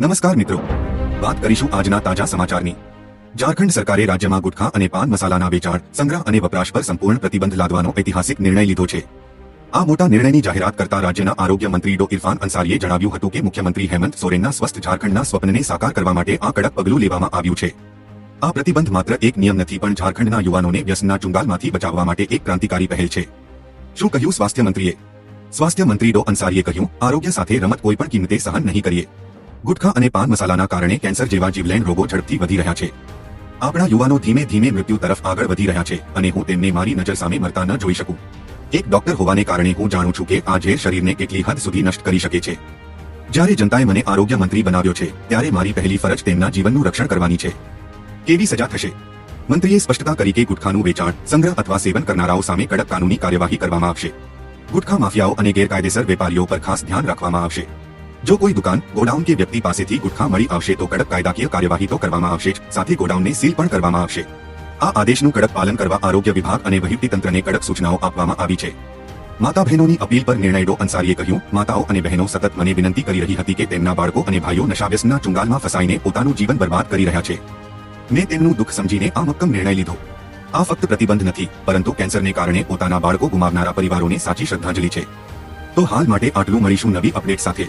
નમસ્કાર મિત્રો. વાત કરીશું આજના તાજા સમાચારની. ઝારખંડ સરકારે રાજ્યમાં ગુટખા અને પાન મસાલાના વેચાણ, સંગ્રહ અને વપરાશ પર સંપૂર્ણ પ્રતિબંધ લાદવાનો ઐતિહાસિક નિર્ણય લીધો છે. આ મોટા નિર્ણયની જાહેરાત કરતા રાજ્યના આરોગ્ય મંત્રી ડો. ઇરફાન અંસારીએ જણાવ્યું હતું કે મુખ્યમંત્રી હેમંત સોરેનના સ્વસ્થ ઝારખંડના સ્વપ્નને સાકાર કરવા માટે આ કડક પગલું લેવામાં આવ્યું છે. આ પ્રતિબંધ માત્ર એક નિયમ નથી, પણ ઝારખંડના યુવાનોને વ્યસનના ચુંગાલમાંથી બચાવવા માટે એક ક્રાંતિકારી પહેલ છે. શું કહ્યું સ્વાસ્થ્ય મંત્રીએ? સ્વાસ્થ્ય મંત્રી ડો. અંસારીએ કહ્યું, આરોગ્ય સાથે રમત કોઈ પણ કિંમતે સહન નહીં કરીએ. ગુટખા અને પાન મસાલાના કારણે કેન્સર જેવા જીવલેણ રોગો ઝડપથી વધી રહ્યા છે. આપણા યુવાનો ધીમે ધીમે મૃત્યુ તરફ આગળ વધી રહ્યા છે અને હું તેમને મારી નજર સામે મરતા ન જોઈ શકું. એક ડોક્ટર હોવાને કારણે હું જાણું છું કે આ ઝેર શરીરને કેટલી હદ સુધી નષ્ટ કરી શકે છે. જ્યારે જનતાએ મને આરોગ્ય મંત્રી બનાવ્યો છે, ત્યારે મારી પહેલી ફરજ તેમના જીવનનું રક્ષણ કરવાની છે. કેવી સજા થશે? મંત્રીએ સ્પષ્ટતા કરી કે ગુટખાનું વેચાણ, સંગ્રહ અથવા સેવન કરનારાઓ સામે કડક કાનૂની કાર્યવાહી કરવામાં આવશે. ગુટખા માફિયાઓ અને ગેરકાયદેસર વેપારીઓ પર ખાસ ધ્યાન રાખવામાં આવશે. જો કોઈ દુકાન ગોડાઉન કે વ્યક્તિ પાસેથી ગુટખા મળી આવશે તો કડક કાયદાકીય કાર્યવાહી તો કરવામાં આવશે જ. સાથે ગોડાઉનને સીલ પણ કરવામાં આવશે. આ આદેશનું કડક પાલન કરવા આરોગ્ય વિભાગ અને વહીવટી તંત્રને કડક સૂચનાઓ આપવામાં આવી છે. માતા બહેનોની અપીલ પર નિર્ણય ડો અંસારીએ કહ્યું, માતાઓ અને બહેનો સતત મને વિનંતી કરી રહી હતી કે તેમના બાળકો અને ભાઈઓ નશાવ્યસનના ચુંગાલમાં ફસાઈને પોતાનું જીવન બરબાદ કરી રહ્યા છે. મેં તેમનું દુઃખ સમજીને આ મક્કમ નિર્ણય લીધો. આ ફક્ત પ્રતિબંધ નથી, પરંતુ કેન્સરને કારણે પોતાના બાળકો ગુમાવનારા પરિવારોને સાચી શ્રદ્ધાંજલિ છે. તો હાલ માટે આટલું મળીશું નવી અપડેટ સાથે.